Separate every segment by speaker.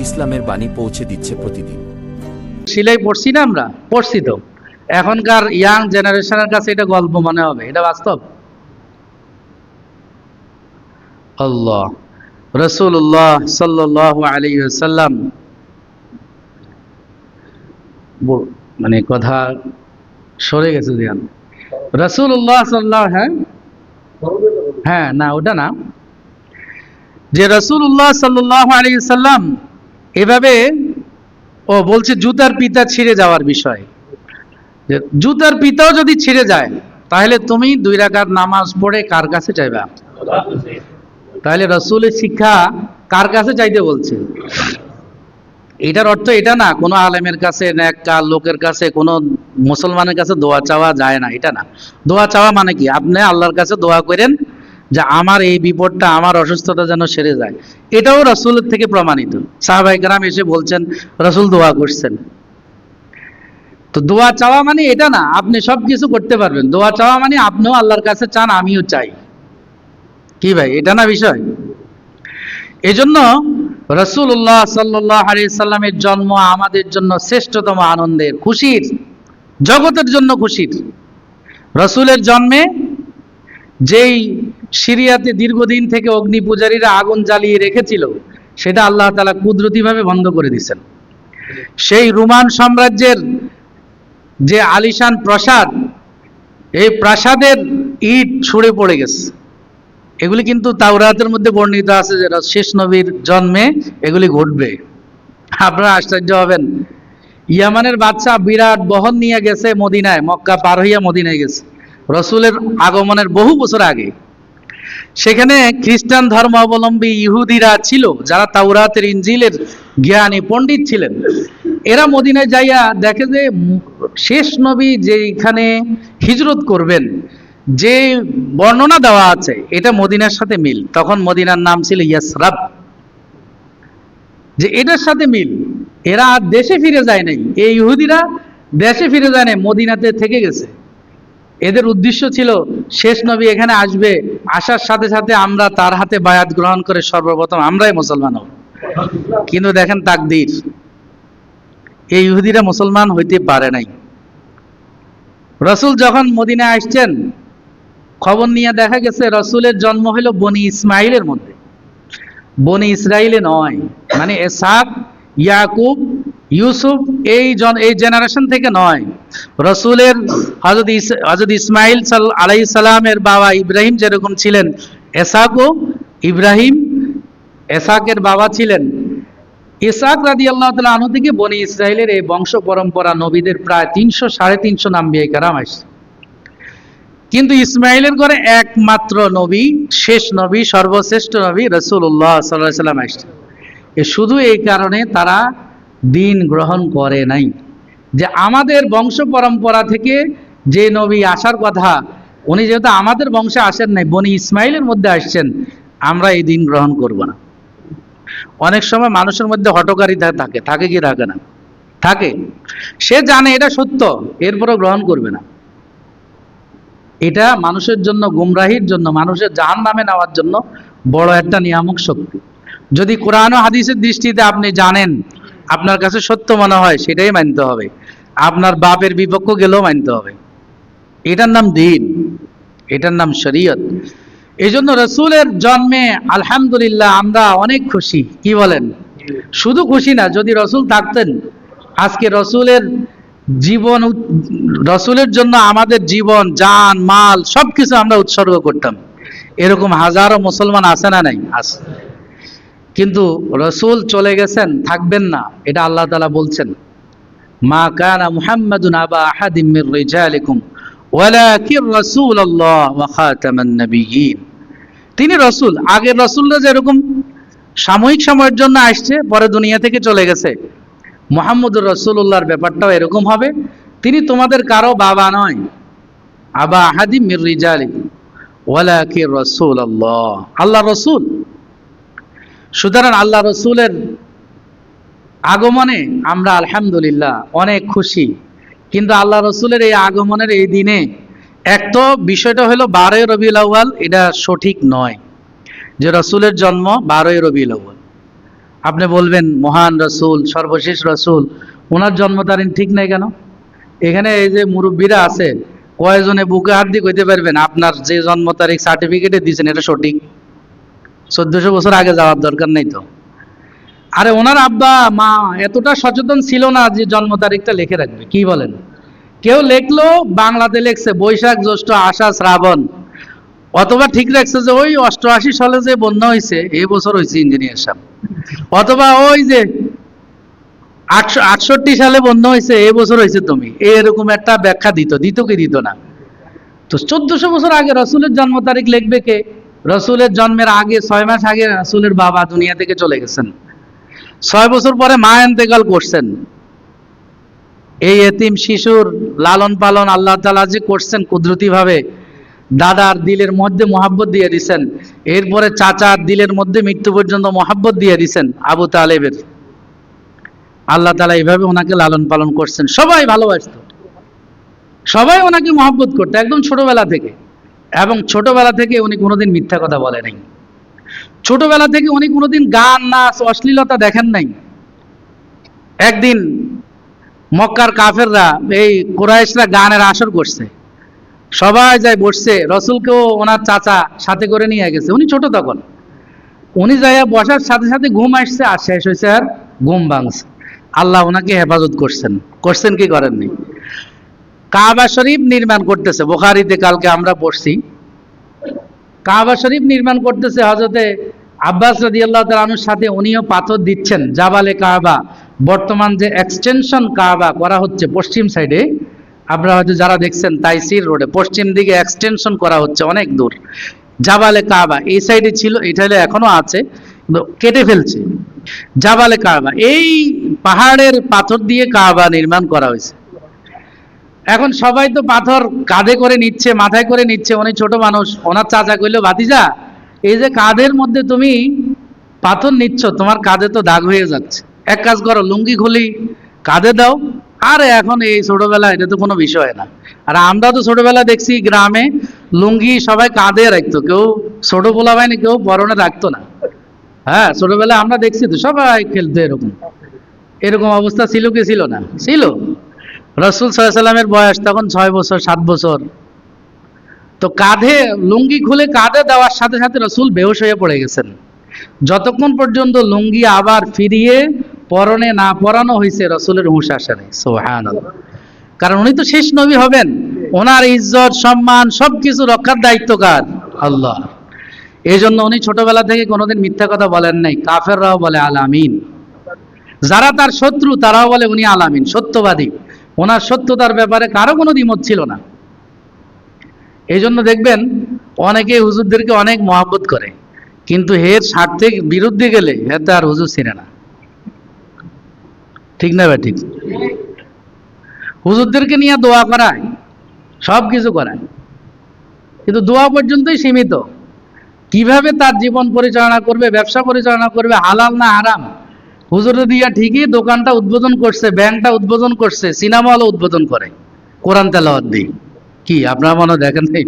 Speaker 1: ইসলামের বাণী পৌঁছে দিচ্ছে প্রতিদিন।
Speaker 2: সিলাই পড়ছি না আমরা? পড়ছি তো। এখনকার ইয়াং জেনারেশনের কাছে এটা গল্প মনে হবে। এটা বাস্তব? আল্লাহ। রসুল্লাহ সাল্লাহ সাল্লাম মানে কথা সরে গেছে ধ্যান রসুল্লাহ সাল্লাহ হ্যাঁ? হ্যাঁ না, ওটা না। যে রসুল্লাহ সাল্লাহ আলী সাল্লাম এভাবে ও বলছে জুতার পিতা ছিঁড়ে যাওয়ার বিষয়। জুতার পিতাও যদি ছিঁড়ে যায়, তাহলে তুমি দুই রাকাত নামাজ পড়ে কার কাছে চাইবা তাহলে রসুলের শিক্ষা কার কাছে চাইতে বলছে? এটার অর্থ এটা না, কোনো আলেমের কাছে কার লোকের কাছে, কোনো মুসলমানের কাছে দোয়া চাওয়া যায় না, এটা না। দোয়া চাওয়া মানে কি? আপনি আল্লাহর কাছে দোয়া করেন যে আমার এই বিপদটা, আমার অসুস্থতা যেন সেরে যায়। এটাও রসুলের থেকে প্রমাণিত। সাহাবাই গ্রাম এসে বলছেন, রসুল দোয়া করছেন। তো দোয়া চাওয়া মানে এটা না, আপনি সব কিছু করতে পারবেন। দোয়া চাওয়া মানে আপনিও আল্লাহর কাছে চান, আমিও চাই। কি ভাই, এটা না বিষয়? এজন্য রসুল্লাহ সাল্লাহ সাল্লামের জন্ম আমাদের জন্য শ্রেষ্ঠতম আনন্দের, খুশির, জগতের জন্য খুশির। রসুলের জন্মে যেই সিরিয়াতে দীর্ঘদিন থেকে অগ্নি পূজারীরা আগুন জ্বালিয়ে রেখেছিল, সেটা আল্লাহ তালা কুদরতিভাবে বন্ধ করে দিয়েছেন। সেই রোমান সাম্রাজ্যের যে আলিশান প্রাসাদ, এই প্রাসাদের ইট ছুঁড়ে পড়ে গেছে। এগুলি কিন্তু তাওরাতের মধ্যে বর্ণিত আছে যে শেষ নবীর জন্মে এগুলি ঘটবে। আপনারা আশ্চর্য হবেন। ইয়ামানের বাচ্চা বিরাট বহন নিয়ে গেছে মদিনায়, মক্কা পার হইয়া মদিনায় গেছে। রসুলের আগমনের বহু বছর আগে। সেখানে খ্রিস্টান ধর্ম অবলম্বী ইহুদিরা ছিল, যারা তাওরাতের ইঞ্জিলের জ্ঞানী পণ্ডিত ছিলেন। এরা মদিনায় যাইয়া দেখে যে শেষ নবী যেখানে হিজরত করবেন, যে বর্ণনা দেওয়া আছে, এটা মদিনার সাথে মিল। তখন মদিনার নাম ছিল ইয়াসরাব। যে এটার সাথে মিল, এরা দেশে ফিরে যায় নাই। এই ইহুদিরা দেশে ফিরে যায় নাই, মদিনাতে থেকে গেছে। এদের উদ্দেশ্য ছিল, শেষ নবী এখানে আসবে, আসার সাথে সাথে আমরা তার হাতে বায়াত গ্রহণ করে সর্বপ্রথম আমরাই মুসলমান হব। কিন্তু দেখেন তাকদির, এই ইহুদিরা মুসলমান হইতে পারে নাই। রসুল যখন মদিনায় আসছেন, খবর নিয়ে দেখা গেছে, রসুলের জন্ম হলো বনি ইসমাইলের মধ্যে। বনি ইসরায়েলে নয় মানে এসাক, ইয়াকুব ইউসুফ এই জন, এই জেনারেশন থেকে নয়। রসুলের হজরত হজরত ইসমাইল সাল আলাই সালামের বাবা ইব্রাহিম যেরকম ছিলেন, এসাকও ইব্রাহিম, এসাকের বাবা ছিলেন। ইসাক রাদি আল্লাহ তালা আনু থেকে বনি ইসরায়েলের এই বংশ পরম্পরা নবীদের প্রায় তিনশো, সাড়ে তিনশো নাম বিয়ে কারাম আসছে। কিন্তু ইসমাইলের ঘরে একমাত্র নবী, শেষ নবী, সর্বশ্রেষ্ঠ নবী রসুল্লাহ সাল্লাহ সাল্লাম আসছে। শুধু এই কারণে তারা দিন গ্রহণ করে নাই। যে আমাদের বংশ পরম্পরা থেকে যে নবী আসার কথা, উনি যেহেতু আমাদের বংশে আসেন নাই, বনি ইসমাইলের মধ্যে আসছেন, আমরা এই দিন গ্রহণ করব না। অনেক সময় মানুষের মধ্যে হটকারিতা থাকে থাকে কি থাকে না? থাকে। সে জানে এটা সত্য, এরপরও গ্রহণ করবে না। এটা মানুষের জন্য, গুমরাহির জন্য, মানুষের জাহান নামে নেওয়ার জন্য বড় একটা নিয়ামক শক্তি। যদি কোরআন হাদিসের দৃষ্টিতে আপনি জানেন আপনার কাছে সত্য মনে হয়, সেটাই মানতে হবে। আপনার বাপের বিপক্ষ গেলেও মানতে হবে। এটার নাম দিন, এটার নাম শরীয়ত। এই জন্য রসুলের জন্মে, আলহামদুলিল্লাহ, আমরা অনেক খুশি। কি বলেন? শুধু খুশি না, যদি রসুল থাকতেন, আজকে রসুলের জীবন রসুলের জন্য আমাদের জীবন, জান, মাল সব কিছু আমরা উৎসর্গ করতাম। এরকম হাজারো মুসলমান আছে না নাই? আছে। কিন্তু রসুল চলে গেছেন, থাকবেন না, এটা আল্লাহ তালা বলছেন। মা কানা মুহাম্মাদুন আবা আহাদিম মির রিজালিকুম ওয়ালাকিন রাসূলুল্লাহ ওয়া খাতামান নাবিয়্যিন। তিনি রসুল, আগের রসুলরা যেরকম সাময়িক সময়ের জন্য আসছে, পরে দুনিয়া থেকে চলে গেছে। মোহাম্মদুর রসুল্লাহর ব্যাপারটাও এরকম হবে, তিনি তোমাদের কারও বাবা নয়। আবা আহাদি মির রিজালি ওয়ালাকি রসুল আল্লাহ আল্লাহ রসুল। সুতরাং আল্লাহ রসুলের আগমনে আমরা আলহামদুলিল্লাহ অনেক খুশি। কিন্তু আল্লাহ রসুলের এই আগমনের এই দিনে এক তো বিষয়টা হলো বারোই রবিউল আউ্য়াল, এটা সঠিক নয় যে রসুলের জন্ম বারোই রবিউল আউ্য়াল। আপনি বলবেন, মহান রসুল, সর্বশেষ রসুল ওনার জন্ম তারিখ ঠিক নাই কেন? এখানে এই যে মুরব্বীরা আছে কয়জনে বুকে হাত দিয়ে কইতে পারবেন, আপনার যে জন্ম তারিখ সার্টিফিকেটে দিয়েছেন, এটা সঠিক। চোদ্দশো বছর আগে যাওয়ার দরকার নেই তো। আরে ওনার আব্বা, মা, এতটা সচেতন ছিল না যে জন্ম তারিখটা লিখে রাখবে, কি বলেন? কেউ লেখলো, বাংলাতে লেখছে, বৈশাখ জ্যৈষ্ঠ আষাঢ় শ্রাবণ। অথবা ঠিক রাখছে যে ওই অষ্টআশি সালে যে বন্যা হয়েছে এই বছর হয়েছে ইঞ্জিনিয়ার সাহেব। অথবা ওই যে আটশো, আটষট্টি সালে বন্যা হয়েছে এই বছর হয়েছে তুমি। এরকম একটা ব্যাখ্যা দিত দিত কি দিত না? তো চোদ্দশো বছর আগে রসুলের জন্ম তারিখ লিখবে কে? রসুলের জন্মের আগে, ছয় মাস আগে রসুলের বাবা দুনিয়া থেকে চলে গেছেন। ছয় বছর পরে মা এন্তেকাল করছেন। এই এতিম শিশুর লালন পালন আল্লাহ তালা যে করছেন কুদরতি ভাবে দাদার দিলের মধ্যে মোহাব্বত দিয়ে দিছেন, এরপরে চাচার দিলের মধ্যে মৃত্যু পর্যন্ত মোহাব্বত দিয়ে দিছেন আবু তালেবের। আল্লাহ তালা এইভাবে ওনাকে লালন পালন করছেন। সবাই ভালোবাসত। সবাই ওনাকে মহাব্বত করতো, একদম ছোটবেলা থেকে। এবং ছোটবেলা থেকে উনি কোনোদিন মিথ্যা কথা বলে নাই। ছোটবেলা থেকে উনি কোনোদিন গান, নাচ, অশ্লীলতা দেখেন নাই। একদিন মক্কার কাফেররা, এই কোরাইশরা গানের আসর করছে। সবাই যায় বসছে, রসুলকেও ওনার চাচা সাথে করে নিয়ে গেছে। উনি ছোট তখন। উনি যাইয়া বসার সাথে সাথে ঘুম আসছে আর শেষ হয়েছে আর ঘুম ভাঙছে। আল্লাহ ওনাকে হেফাজত করছেন। করছেন কি করেননি? কাবা শরীফ নির্মাণ করতেছে। বোখারিতে কালকে আমরা পড়ছি। কাবা শরীফ নির্মাণ করতেছে হজরতে আব্বাস রাদি আল্লাহ তালুর সাথে, উনিও পাথর দিচ্ছেন জাবালে কাবা। বর্তমান যে এক্সটেনশন কাবা করা হচ্ছে পশ্চিম সাইডে আপনারা হয়তো যারা দেখছেন তাইসির রোডে, পশ্চিম দিকে এক্সটেনশন করা হচ্ছে অনেক দূর। জাবালে কাবা, এই সাইডে ছিল, এটা এখনও আছে কেটে ফেলছে। জাবালে কাবা, এই পাহাড়ের পাথর দিয়ে কাবা নির্মাণ করা হয়েছে। এখন সবাই তো পাথর কাঁধে করে নিচ্ছে, মাথায় করে নিচ্ছে উনি ছোট মানুষ। ওনার চাচা কইলো, ভাতিজা, এই যে কাঁধের মধ্যে তুমি পাথর নিচ্ছ, তোমার কাঁধে তো দাগ হয়ে যাচ্ছে। এক কাজ করো, লুঙ্গি খুলি, কাঁধে দাও। আরে এখন এই ছোটবেলা এটা তো কোনো বিষয় না। আর আমরা তো ছোটবেলা দেখছি গ্রামে লুঙ্গি সবাই কাঁধে রাখতো। কেউ ছোট বলা হয়নি, কেউ পরনে রাখতো না। হ্যাঁ ছোটবেলা আমরা দেখছি তো সবাই খেলতো এরকম। এরকম অবস্থা ছিল কি ছিল না? ছিল। রসুল সাল্লামের বয়স তখন ছয় বছর, সাত বছর। তো কাঁধে লুঙ্গি খুলে কাঁধে দেওয়ার সাথে সাথে রসুল বেহুশ হয়ে পড়ে গেছেন। যতক্ষণ পর্যন্ত লুঙ্গি আবার ফিরিয়ে পরনে না পরানো হয়েছে রসুলের হুঁশ আসে নাই। সোহান কারণ উনি তো শেষ নবী হবেন। ওনার ইজ্জত, সম্মান, সবকিছু রক্ষার দায়িত্ব কার? আল্লাহ। এই জন্য উনি ছোটবেলা থেকে কোনোদিন মিথ্যা কথা বলেন নাই। কাফেররাও বলে আলামিন যারা তার শত্রু, তারাও বলে উনি আলামিন সত্যবাদী। ওনার সত্যতার ব্যাপারে কারও কোনো দ্বিমত ছিল না। এই জন্য দেখবেন, অনেকে হুজুরদেরকে অনেক মহাব্বত করে, কিন্তু হের স্বার্থের বিরুদ্ধে গেলে হেতে আর হুজুর ছিনে না। ঠিক না ভাই, ঠিক? হুজুরদেরকে নিয়ে দোয়া করায়, সব কিছু করায়। কিন্তু দোয়া পর্যন্তই সীমিত। কীভাবে তার জীবন পরিচালনা করবে, ব্যবসা পরিচালনা করবে, হালাল না আরাম হুজুরে দিয়া ঠিকই দোকানটা উদ্বোধন করছে, ব্যাংকটা উদ্বোধন করছে সিনেমা হলও উদ্বোধন করে। কোরআন তেলাওয়াত দিয়ে। কি, আপনারা মনে দেখেন নাই?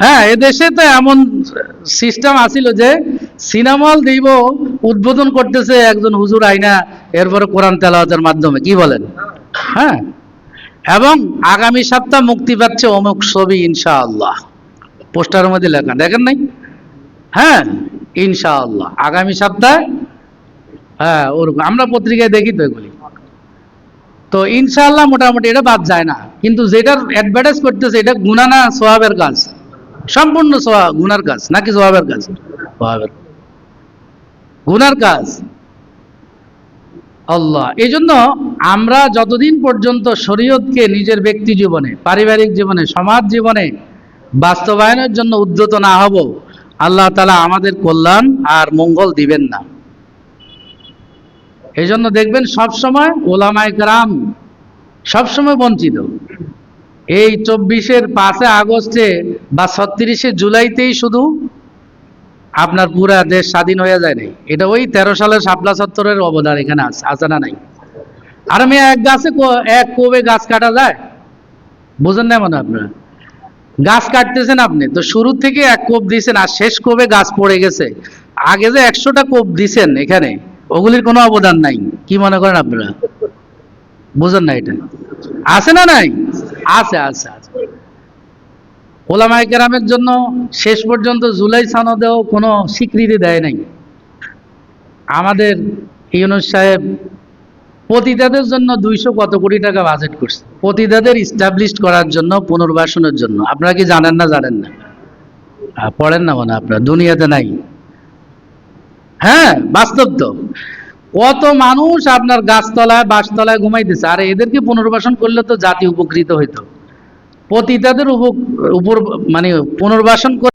Speaker 2: হ্যাঁ এদেশে তো এমন সিস্টেম আছিল যে সিনেমা হল দিব, উদ্বোধন করতেছে একজন হুজুর আইনা, এরপরে কোরআন তেলাওয়াতের মাধ্যমে, কি বলেন? হ্যাঁ? এবং আগামী সপ্তাহ মুক্তি পাচ্ছে অমুক ছবি, ইনশাআল্লাহ। পোস্টারের মধ্যে লেখা, দেখেন নাই? হ্যাঁ ইনশাআল্লাহ। আগামী সপ্তাহে হ্যাঁ ওরকম। আমরা পত্রিকায় দেখি তো এগুলি। তো ইনশাআল্লাহ মোটামুটি এটা বাদ যায় না। কিন্তু যেটার অ্যাডভার্টাইজ করতেছে, এটা গুণা না সোহাবের কাজ। সম্পূর্ণ গুনার কাজ, নাকি সোহাবের কাজ? সোহাবের গুনার কাজ। আল্লাহ। এই জন্য আমরা যতদিন পর্যন্ত শরীয়তকে নিজের ব্যক্তি জীবনে, পারিবারিক জীবনে, সমাজ জীবনে বাস্তবায়নের জন্য উদ্যত না হব, আল্লাহ তালা আমাদের কল্যাণ আর মঙ্গল দিবেন না। এই জন্য দেখবেন সবসময় ওলামায় গ্রাম সবসময় বঞ্চিত। এই চব্বিশের পাঁচে আগস্টে বা ছত্রিশে জুলাইতেই শুধু আপনার পুরা দেশ স্বাধীন হয়ে যায় নাই। এটা ওই তেরো সালের শাপলা সত্তরের অবদান এখানে আছে না নাই? আর আমি এক গাছে এক কোবে গাছ কাটা যায়? বুঝেন না মনে আপনারা? গাছ কাটতেছেন আপনি, তো শুরু থেকে এক কোপ দিয়েছেন আর শেষ কোপে গাছ পড়ে গেছে। আগে যে একশোটা কোপ দিছেন এখানে ওগুলির কোনো অবদান নাই। কি মনে করেন আপনারা? বুঝেন না এটা। আছে না নাই? আছে আছে আছে। ওলামাই কেরামের জন্য শেষ পর্যন্ত জুলাই সনদেও কোনো স্বীকৃতি দেয় নাই। আমাদের ইউনুস সাহেব পতিতাদের জন্য দুইশো কত কোটি টাকা বাজেট করছে। পতিতাদের ইস্টাবলিশ করার জন্য, পুনর্বাসনের জন্য। আপনারা কি জানেন না জানেন না? পড়েন না মনে আপনার। দুনিয়াতে নাই। হ্যাঁ বাস্তব তো। কত মানুষ আপনার গাছতলায়, বাসতলায় ঘুমাইতেছে। আর এদেরকে পুনর্বাসন করলে তো জাতি উপকৃত হইতো। পতিতাদের উপ- উপর মানে পুনর্বাসন